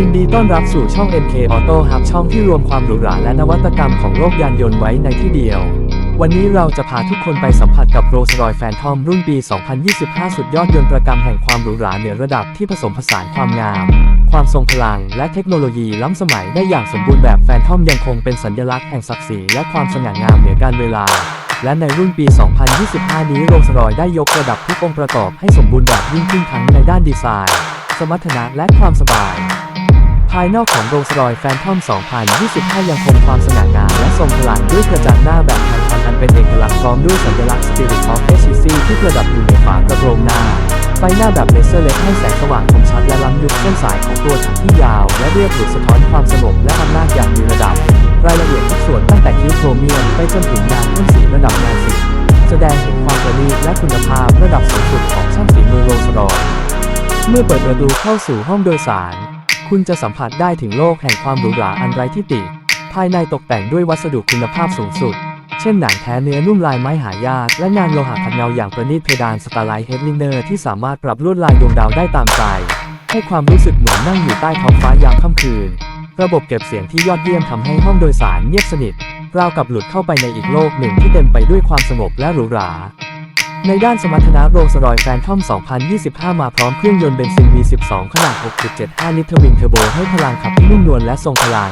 ยินดีต้อนรับสู่ช่อง MK Auto Hub ช่องที่รวมความหรูหราและนวัตกรรมของโลกยานยนต์ไว้ในที่เดียว วันนี้เราจะพาทุกคนไปสัมผัสกับ Rolls-Royce Phantom รุ่นปี 2025 สุดยอดยนต์ประกำแห่งความหรูหราเหนือระดับที่ผสมผสานความงาม ความทรงพลัง และเทคโนโลยีล้ำสมัยได้อย่างสมบูรณ์แบบ Phantom ยังคงเป็นสัญลักษณ์แห่งศักดิ์ศรีและความสง่างามเหนือการเวลาและในรุ่นปี 2025 นี้โรลส์รอยได้ยกระดับทุกองค์ประกอบให้สมบูรณ์แบบยิ่งขึ้นทั้งในด้านดีไซน์ สมรรถนะและความสบาย ภายนอกของโรลส์รอยแฟนทอม 2025 ยังคงความสง่างามและทรงพลังด้วยกระจังหน้าแบบไททันอันเป็นเอกลักษณ์พร้อมด้วยสัญลักษณ์ Spirit of HCC ที่ประดับอยู่ในฝากระโปรงหน้าไฟหน้าแบบเลเซอร์เล็กให้แสงสว่างคมชัดและล้ำยุคเส้นสายของตัวถังที่ยาว และเรียบหรูสะท้อนความสงบและอำนาจอย่างมีระดับ รายละเอียดทุกส่วนตั้งแต่คิ้วโครเมียมไปจนถึงงานพ่นสีระดับงานศิลป์แสดงถึงความประณีตและคุณภาพระดับสูงสุดของช่างฝีมือโรลส์รอยเมื่อเปิดประตูเข้าสู่ห้องโดยสาร คุณจะสัมผัสได้ถึงโลกแห่งความหรูหราอันไร้ที่ติ ภายในตกแต่งด้วยวัสดุคุณภาพสูงสุด เช่นหนังแท้เนื้อนุ่มลายไม้หายาก และงานโลหะขัดเงาอย่างประณีตเพดานสตาร์ไลท์เฮดลิเนอร์ที่สามารถปรับลวดลายดวงดาวได้ตามใจ ให้ความรู้สึกเหมือนนั่งอยู่ใต้ท้องฟ้ายามค่ำคืน ระบบเก็บเสียงที่ยอดเยี่ยมทำให้ห้องโดยสารเงียบสนิทราวกับหลุดเข้าไปในอีกโลกหนึ่งที่เต็มไปด้วยความสงบและหรูหรา ในด้านสมรรถนะโรลส์รอยแฟนทอม 2025 มาพร้อมเครื่องยนต์เบนซิน V12 ขนาด 6.75 ลิตรทวินเทอร์โบให้พลังขับที่นุ่มนวลและทรงพลัง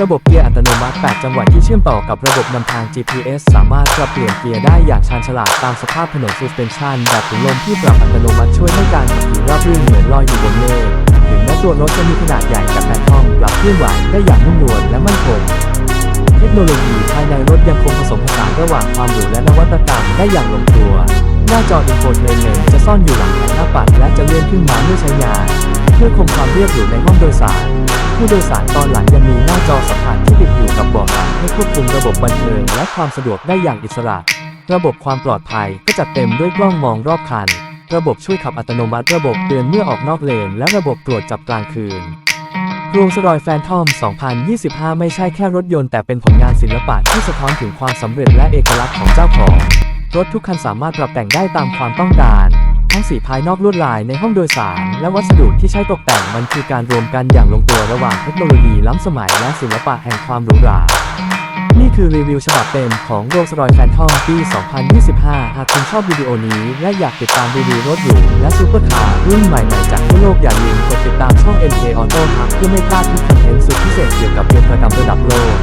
ระบบเกียร์อัตโนมัติ 8 จังหวะที่เชื่อมต่อกับระบบนำทาง GPS สามารถปรับเปลี่ยนเกียร์ได้อย่างชาญฉลาดตามสภาพถนน Suspension แบบถุงลมที่ปรับอัตโนมัติช่วยให้การขับขี่ราบรื่นเหมือนลอยอยู่บนเมฆถึงแม้ตัวรถจะมีขนาดใหญ่กับแฟนทอมปรับเคลื่อนไหวได้อย่างนุ่มนวลและมั่นคง เทคโนโลยีภายในรถยังคงผสมผสานระหว่างความหรูและนวัตกรรมได้อย่างลงตัว หน้าจออินโฟเทนเมนต์จะซ่อนอยู่หลังแผงหน้าปัดและจะเลื่อนขึ้นมาเมื่อใช้งาน เพื่อคงความเรียบหรูในห้องโดยสาร ผู้โดยสารตอนหลังยังมีหน้าจอสัมผัสที่ติดอยู่กับเบาะหลังให้ควบคุมระบบบันเทิงและความสะดวกได้อย่างอิสระ ระบบความปลอดภัยก็จัดเต็มด้วยกล้องมองรอบคัน ระบบช่วยขับอัตโนมัติ ระบบเตือนเมื่อออกนอกเลน และระบบตรวจจับกลางคืน โรลส์รอยแฟนทอม 2025 ไม่ใช่แค่รถยนต์แต่เป็นผลงานศิลปะที่สะท้อนถึงความสำเร็จและเอกลักษณ์ของเจ้าของ รถทุกคันสามารถปรับแต่งได้ตามความต้องการ ทั้งสีภายนอกลวดลายในห้องโดยสาร และวัสดุที่ใช้ตกแต่งมันคือการรวมกันอย่างลงตัวระหว่างเทคโนโลยีล้ำสมัยและศิลปะแห่งความหรูหรา นี่คือรีวิวฉบับเต็มของ Rolls Royce Phantom ปี 2025 หากคุณชอบวิดีโอนี้และอยากติดตามรีวิวรถหรูและซูเปอร์คาร์รุ่นใหม่ๆจากทั่วโลกอย่าลืมกดติดตามช่อง MK Auto ครับเพื่อไม่พลาดทุกคอนเทนต์สุดพิเศษเกี่ยวกับยนต์ประกำระดับโลก